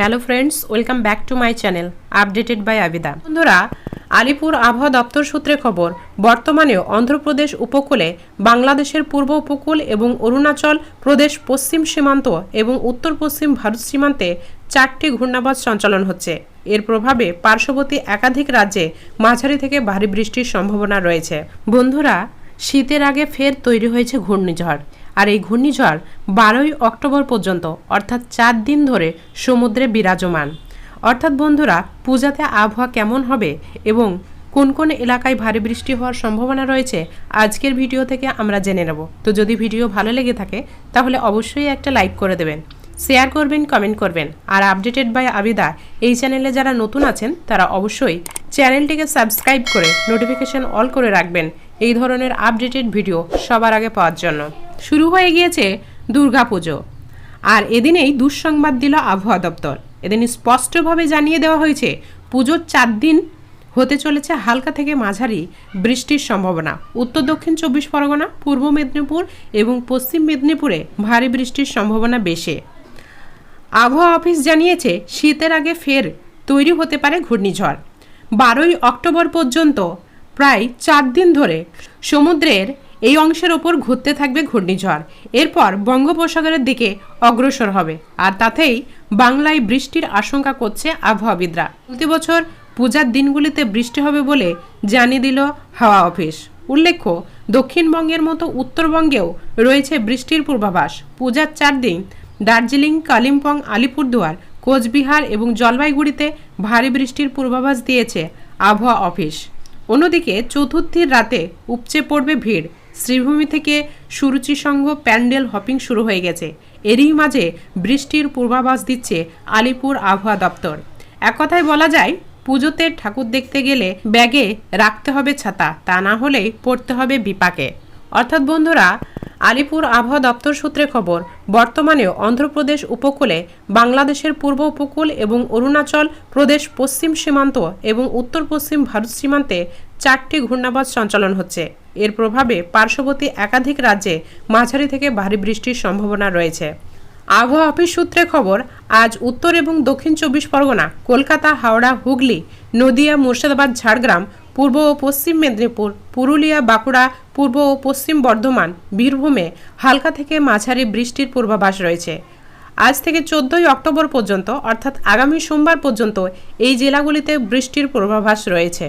Hello friends welcome back to my channel updated by Abida বন্ধুরা, আলিপুর আবহাওয়া দপ্তর সূত্রে খবর, বর্তমানেও অন্ধ্রপ্রদেশ উপকূলে, বাংলাদেশের পূর্ব উপকূল এবং অরুণাচল প্রদেশ পশ্চিম সীমান্ত এবং উত্তর পশ্চিম ভারত সীমান্তে চারটি ঘূর্ণাবাজ সঞ্চালন হচ্ছে। এর প্রভাবে পার্শ্ববর্তী একাধিক রাজ্যে মাঝারি থেকে ভারী বৃষ্টির সম্ভাবনা রয়েছে। বন্ধুরা, শীতের আগে ফের তৈরি হয়েছে ঘূর্ণিঝড়। আর এই ঘূর্ণিঝড় বারোই অক্টোবর পর্যন্ত, অর্থাৎ চার দিন ধরে সমুদ্রে বিরাজমান। অর্থাৎ বন্ধুরা, পূজাতে আবহাওয়া কেমন হবে এবং কোন কোন এলাকায় ভারী বৃষ্টি হওয়ার সম্ভাবনা রয়েছে, আজকের ভিডিও থেকে আমরা জেনে নেব। তো যদি ভিডিও ভালো লেগে থাকে, তাহলে অবশ্যই একটা লাইক করে দেবেন, শেয়ার করবেন, কমেন্ট করবেন। আর আপডেটেড বাই আবিদা, এই চ্যানেলে যারা নতুন আছেন, তারা অবশ্যই চ্যানেলটিকে সাবস্ক্রাইব করে নোটিফিকেশন অল করে রাখবেন, এই ধরনের আপডেটেড ভিডিও সবার আগে পাওয়ার জন্য। শুরু হয়ে গিয়েছে দুর্গাপুজো আর এদিনেই দুঃসংবাদ দিল আবহাওয়া দপ্তর। এদিন স্পষ্টভাবে জানিয়ে দেওয়া হয়েছে, পুজোর চার দিন হতে চলেছে হালকা থেকে মাঝারি বৃষ্টির সম্ভাবনা। উত্তর দক্ষিণ চব্বিশ পরগনা, পূর্ব মেদিনীপুর এবং পশ্চিম মেদিনীপুরে ভারী বৃষ্টির সম্ভাবনা বেশি। আবহাওয়া অফিস জানিয়েছে, শীতের আগে ফের তৈরি হতে পারে ঘূর্ণিঝড়। বারোই অক্টোবর পর্যন্ত প্রায় চার দিন ধরে সমুদ্রের এই অংশের ওপর ঘুরতে থাকবে ঘূর্ণিঝড়। এরপর বঙ্গোপসাগরের দিকে অগ্রসর হবে। আর তাতেই বাংলায় বৃষ্টির আশঙ্কা করছে আবহাওয়াবিদরা। চলতি বছর পূজার দিনগুলিতে বৃষ্টি হবে বলে জানিয়ে দিল হাওয়া অফিস। উল্লেখ্য, দক্ষিণবঙ্গের মতো উত্তরবঙ্গেও রয়েছে বৃষ্টির পূর্বাভাস। পূজার চার দিন দার্জিলিং, কালিম্পং, আলিপুরদুয়ার, কোচবিহার এবং জলপাইগুড়িতে ভারী বৃষ্টির পূর্বাভাস দিয়েছে আবহাওয়া অফিস। অন্যদিকে চতুর্থীর রাতে উপচে পড়বে ভিড়। শ্রীভূমি থেকে সুরুচি সংঘ প্যান্ডেল হপিং শুরু হয়ে গেছে। এরই মাঝে বৃষ্টির পূর্বাভাস দিচ্ছে আলিপুর আবহাওয়া দপ্তর। এক কথায় বলা যায়, পুজোতে ঠাকুর দেখতে গেলে ব্যাগে রাখতে হবে ছাতা, তা না হলেই পড়তে হবে বিপাকে। অর্থাৎ বন্ধুরা, আলিপুর আবহাওয়া দপ্তর সূত্রে খবর বর্তমানেও অন্ধ্রপ্রদেশ উপকূলে, বাংলাদেশের পূর্ব উপকূল এবং অরুণাচল প্রদেশ পশ্চিম সীমান্ত এবং উত্তর পশ্চিম ভারত সীমান্তে চারটি ঘূর্ণাবাজ সঞ্চালন হচ্ছে। এর প্রভাবে পার্শ্ববর্তী একাধিক রাজ্যে মাঝারি থেকে ভারী বৃষ্টির সম্ভাবনা রয়েছে। আবহাওয়া অফিস সূত্রে খবর, আজ উত্তর এবং দক্ষিণ চব্বিশ পরগনা, কলকাতা, হাওড়া, হুগলি, নদিয়া, মুর্শিদাবাদ, ঝাড়গ্রাম, পূর্ব ও পশ্চিম মেদিনীপুর, পুরুলিয়া, বাঁকুড়া, পূর্ব ও পশ্চিম বর্ধমান, বীরভূমে হালকা থেকে মাঝারি বৃষ্টির পূর্বাভাস রয়েছে। আজ থেকে চোদ্দই অক্টোবর পর্যন্ত, অর্থাৎ আগামী সোমবার পর্যন্ত, এই জেলাগুলিতে বৃষ্টির পূর্বাভাস রয়েছে।